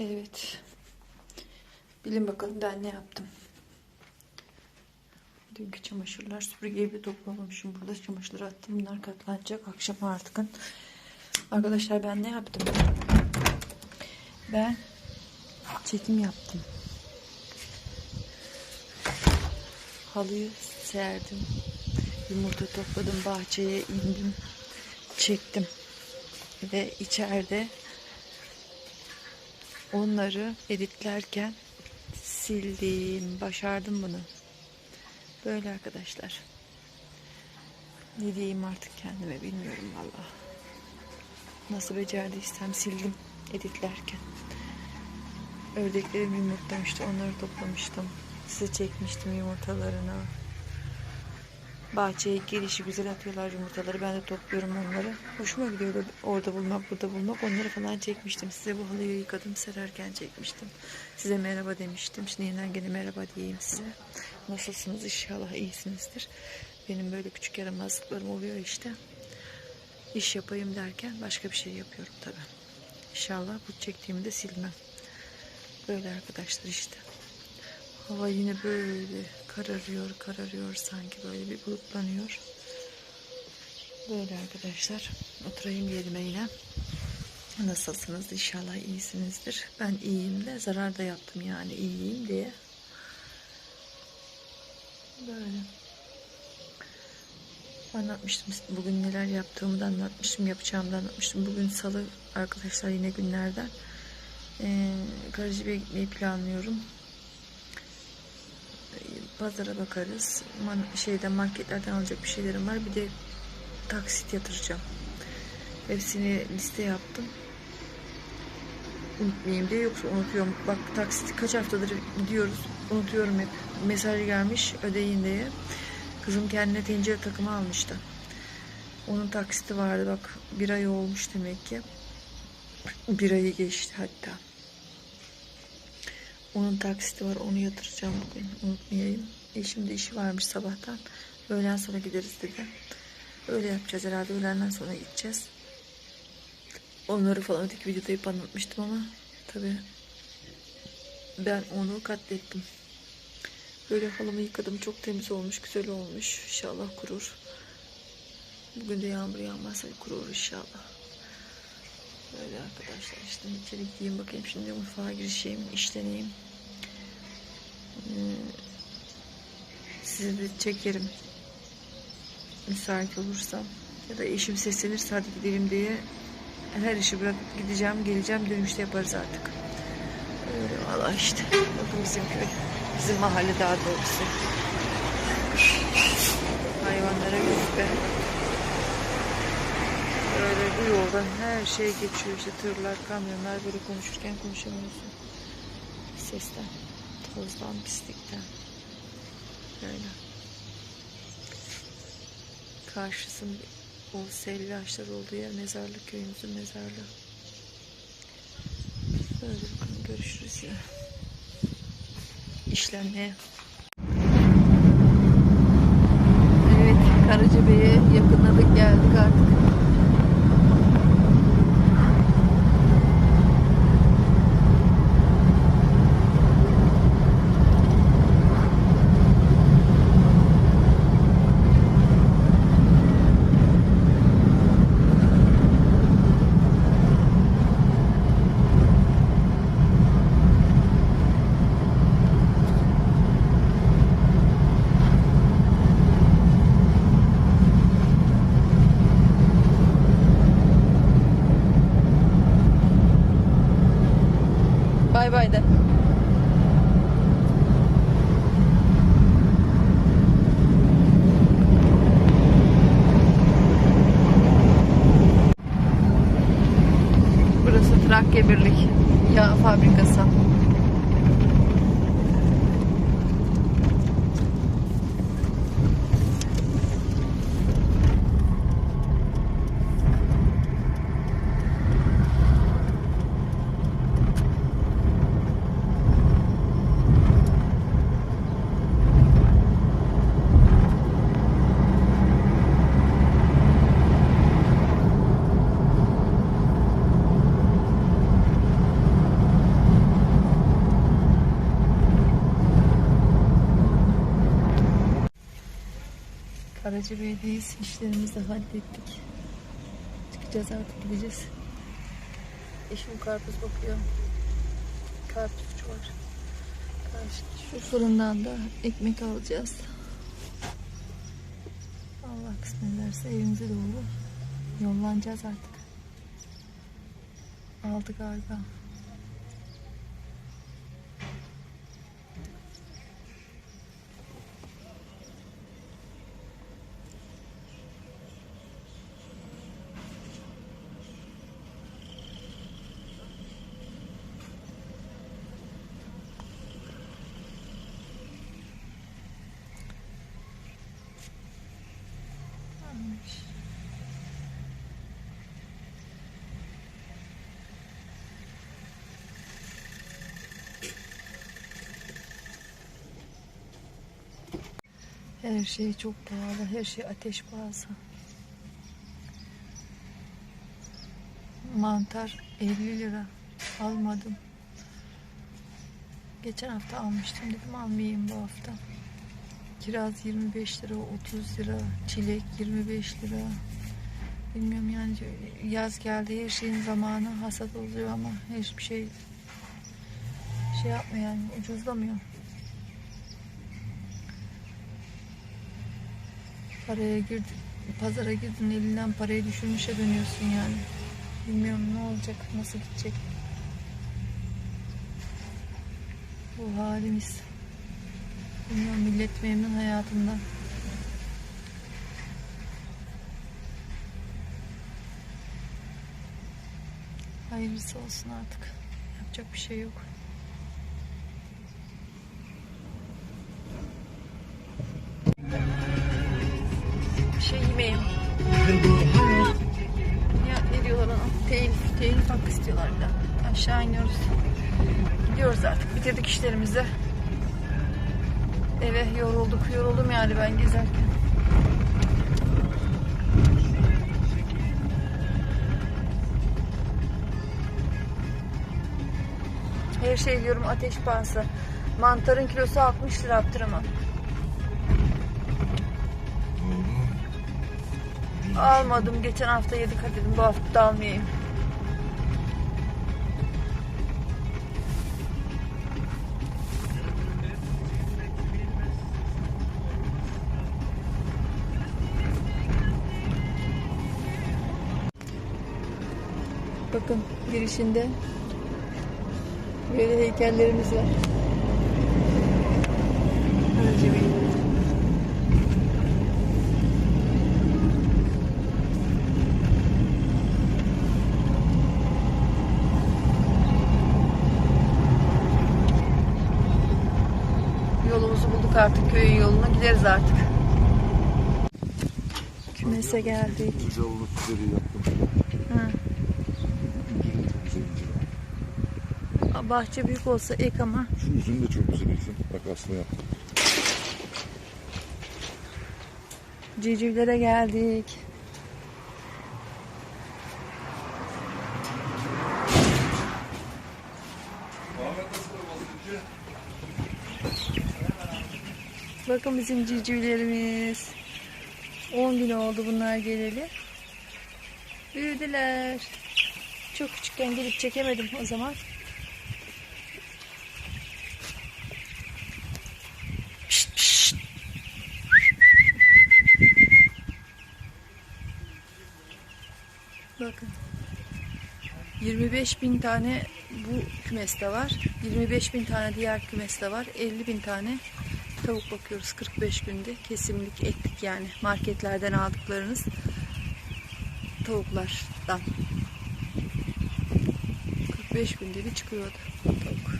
Evet. Bilin bakalım ben ne yaptım. Dünkü çamaşırlar süpürgeyi bir toplamamışım. Burada çamaşırları attım. Bunlar katlanacak. Akşam artık. Arkadaşlar ben ne yaptım? Ben çekim yaptım. Halıyı serdim. Yumurta topladım. Bahçeye indim. Çektim. Ve içeride onları editlerken sildim. Başardım bunu. Böyle arkadaşlar. Ne diyeyim artık kendime bilmiyorum valla. Nasıl becerdiysem sildim editlerken. Ördeklerim yumurtlamıştı. Onları toplamıştım. Size çekmiştim yumurtalarını. Bahçeye gelişi güzel atıyorlar yumurtaları. Ben de topluyorum onları. Hoşuma gidiyor orada bulmak, burada bulmak. Onları falan çekmiştim. Size bu halıyı yıkadım, sererken çekmiştim. Size merhaba demiştim. Şimdi yeniden gene merhaba diyeyim size. Nasılsınız? İnşallah iyisinizdir. Benim böyle küçük yaramazlıklarım oluyor işte. İş yapayım derken başka bir şey yapıyorum tabii. İnşallah bu çektiğimi de silmem. Böyle arkadaşlar işte. Hava yine böyle kararıyor, kararıyor sanki böyle bir bulutlanıyor. Böyle arkadaşlar. Oturayım yerime yine. Nasılsınız? İnşallah iyisinizdir. Ben iyiyim de zarar da yaptım yani iyiyim diye. Böyle. Anlatmıştım bugün neler yaptığımı da anlatmıştım, yapacağımı da anlatmıştım. Bugün salı arkadaşlar yine günlerden. Ee, Karacabey'e gitmeyi planlıyorum. Pazara bakarız. Man şeyden marketlerden alacak bir şeylerim var. Bir de taksit yatıracağım. Hepsini liste yaptım. Unutmayayım diye yoksa unutuyorum. Bak taksit kaç haftadır gidiyoruz. Unutuyorum hep. Mesaj gelmiş ödeyin diye. Kızım kendine tencere takımı almıştı. Onun taksiti vardı bak bir ay olmuş demek ki. Bir ayı geçti hatta. Onun taksiti var onu yatıracağım bugün unutmayayım. Eşim de işi varmış sabahtan. Öğlen sonra gideriz dedi. Öyle yapacağız herhalde öğlenden sonra gideceğiz. Onları falan öteki videoda hep anlatmıştım ama tabi ben onu katlettim. Böyle halımı yıkadım. Çok temiz olmuş. Güzel olmuş. İnşallah kurur. Bugün de yağmur yağmazsa kurur inşallah. Böyle arkadaşlar işte içeri gideyim bakayım. Şimdi mutfağa girişeyim. işleneyim. Ee, sizi de çekerim. Müsait olursam. Ya da eşim seslenirse hadi gidelim diye her işi bırakıp gideceğim, geleceğim, dönüşte yaparız artık. Öyle valla işte. Bakın bizim köy. Bizim mahalle daha doğrusu. Hayvanlara göz be. Böyle bu yoldan her şey geçiyor işte tırlar, kamyonlar böyle konuşurken konuşamıyorsun. Sesten, tozdan, pislikten. Böyle. Karşısın o selvi ağaçlar olduğu yer mezarlık köyümüzün mezarlığı. Böyle bakın görüşürüz ya. İşlenmeye. Evet Karacabey'e yakınladık geldik artık. Bay bay de. Karacabey'deyiz. İşlerimizi de hallettik. Çıkacağız artık gideceğiz. Eşim karpuz bakıyor. Karpuzcu var. Karşı- Şu fırından da ekmek alacağız. Allah kısmet ederse evimize doğru yollanacağız artık. Aldı galiba. Her şey çok pahalı, her şey ateş pahası. Mantar 50 lira. Almadım. Geçen hafta almıştım dedim almayayım bu hafta. Kiraz 25 lira, 30 lira, çilek 25 lira. Bilmiyorum yani yaz geldi her şeyin zamanı hasat oluyor ama hiçbir şey şey yapmıyor yani ucuzlamıyor. Paraya girdin, pazara girdin elinden parayı düşürmüşe dönüyorsun yani. Bilmiyorum ne olacak, nasıl gidecek. Bu halimiz. Bilmiyorum millet memnun hayatından. Hayırlısı olsun artık. Yapacak bir şey yok. Şey yemeyeyim. Ya ne diyorlar ona? Telif, telif hakkı istiyorlar de. Aşağı iniyoruz. Gidiyoruz artık. Bitirdik işlerimizi. Eve yorulduk. Yoruldum yani ben gezerken. Her şey diyorum ateş pahası. Mantarın kilosu 60 lira Abdurrahman. Almadım. Geçen hafta yedik hadi dedim. Bu hafta da almayayım. Bakın girişinde böyle heykellerimiz var. Önce bir Artık köyün yoluna gideriz artık. Kümese geldik. Güzellik üzeri yaptım. Hı. Güzel. Bahçe büyük olsa ek ama Şu üzüm de çok güzel üzüm. Bak aslında yaptım. civcivlere geldik. Bakın bizim civcivlerimiz. 10 gün oldu bunlar geleli. Büyüdüler. Çok küçükken gelip çekemedim o zaman. Bakın. 25 bin tane bu kümeste var. 25 bin tane diğer kümeste var. 50 bin tane tavuk bakıyoruz 45 günde. Kesimlik etlik yani marketlerden aldıklarınız tavuklardan. 45 günde bir çıkıyordu tavuk.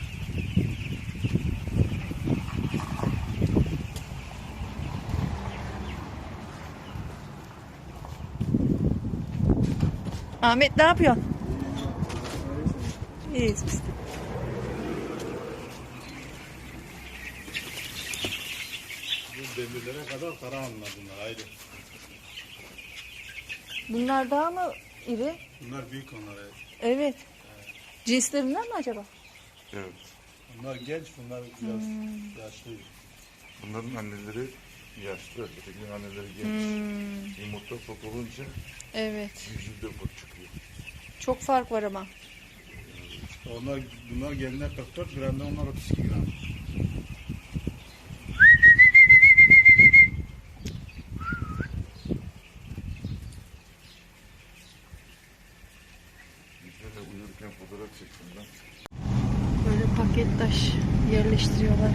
Ahmet ne yapıyorsun? İyiyiz biz de. Bu demirlere kadar Karahanlılar bunlar ayrı. Bunlar daha mı iri? Bunlar büyük onlar. evet. Evet. Cinslerinden mi acaba? Evet. Bunlar genç, bunlar biraz yaşlı. Bunların anneleri yaşlı. Ötekinin anneleri genç. Hmm, Yumurta top olunca evet. 100 de bu çıkıyor. Çok fark var ama. Onlar, bunlar geline 44 gram, onlar 32 gram. Uyurken fotoğraf çektim ben. Böyle paket taş yerleştiriyorlar.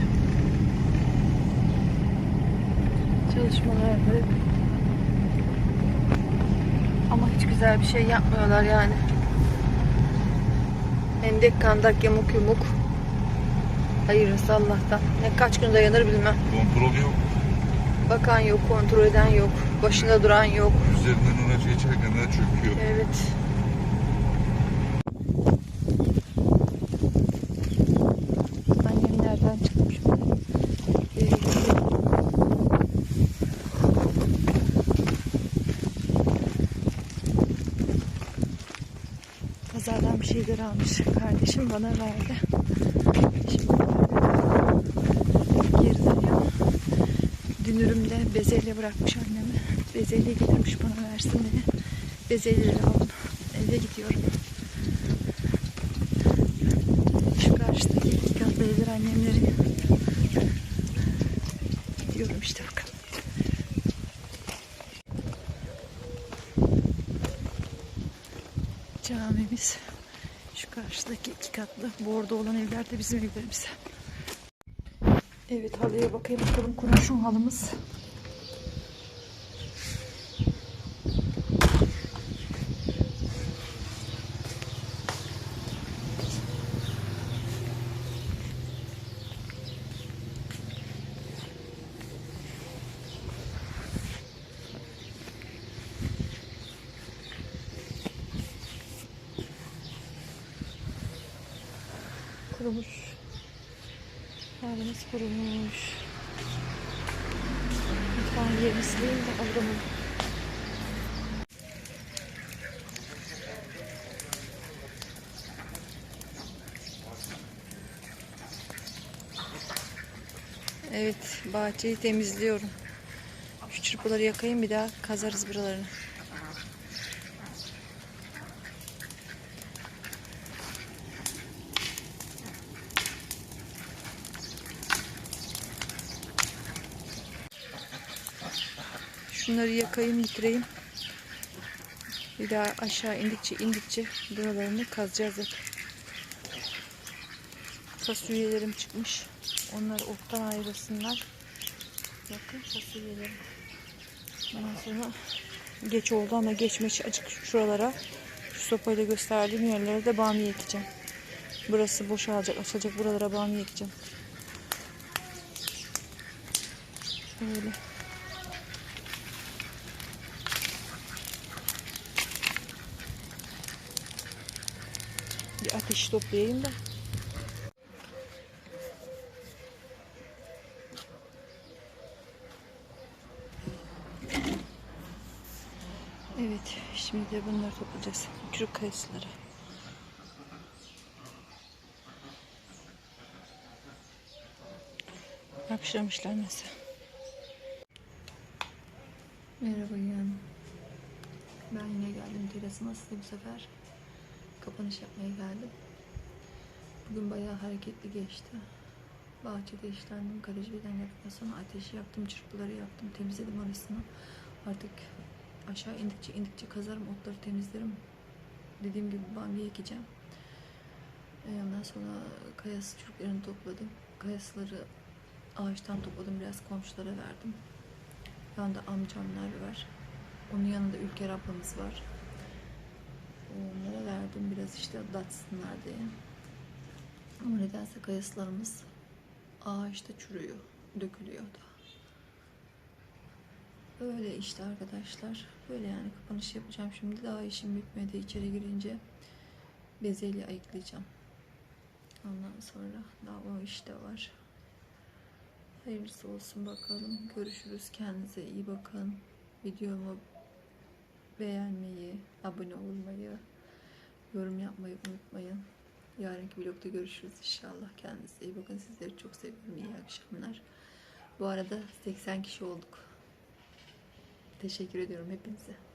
Çalışmalar yapıyor. Ama hiç güzel bir şey yapmıyorlar yani. Hendek kandak yamuk yumuk. Hayırlısı Allah'tan. Ne kaç gün dayanır bilmem. Kontrol yok. Bakan yok, kontrol eden yok, başında duran yok. Üzerinden araç geçerken de çöküyor. Evet. Annem nereden çıkmış böyle? Ee, Pazardan bir şeyler almış. Kardeşim bana verdi. Şimdi geri dönüyor. Dünürümde bezelye bırakmış anneme. Bezelye getirmiş bana versin diye. Bezelyeleri aldım. Eve gidiyorum. Şu karşıdaki iki katlı evler annemlerin. Gidiyorum işte bakalım. Camimiz karşıdaki iki katlı bordo olan evler de bizim evlerimiz. Evet halıya bakayım bakalım kurşun halımız. Kurumuş. Halimiz kurumuş. Mutfağın yerini de onu. Evet, bahçeyi temizliyorum. Şu çırpıları yakayım bir daha kazarız buralarını. Şunları yakayım, bitireyim. Bir daha aşağı indikçe indikçe buralarını kazacağız hep. Fasulyelerim çıkmış. Onları ottan ayrılsınlar. Bakın fasulyelerim. Ondan sonra geç oldu ama geçmiş açık şuralara. Şu sopayla gösterdiğim yerlere de bamya ekeceğim. Burası boşalacak, açılacak. Buralara bamya ekeceğim. Böyle. Bir ateş toplayayım da. Evet, şimdi de bunları toplayacağız. Çürük kayısıları. Hapşırmışlar nasıl? Merhaba yeğenim. Ben yine geldim terasıma size bu sefer kapanış yapmaya geldim. Bugün bayağı hareketli geçti. Bahçede işlendim. Kaleci'den geldikten sonra ateşi yaktım, çırpıları yaktım, temizledim orasını. Artık aşağı indikçe indikçe kazarım, otları temizlerim. Dediğim gibi bamya ekeceğim. Ee, Ondan sonra kayası çürüklerini topladım. Kayasıları ağaçtan topladım, biraz komşulara verdim. Yanında amcamlar var. Onun yanında Ülker ablamız var. Onlara verdim biraz işte datsınlar diye. Ama nedense kayısılarımız ağaçta çürüyor, dökülüyor da. Böyle işte arkadaşlar. Böyle yani kapanış yapacağım şimdi. Daha işim bitmedi. içeri girince bezelye ayıklayacağım. Ondan sonra daha o iş de var. Hayırlısı olsun bakalım. Görüşürüz. Kendinize iyi bakın. Videomu beğenmeyi, abone olmayı, yorum yapmayı unutmayın. Yarınki vlogda görüşürüz inşallah. Kendinize iyi bakın. Sizleri çok seviyorum. İyi akşamlar. Bu arada 80 kişi olduk. Teşekkür ediyorum hepinize.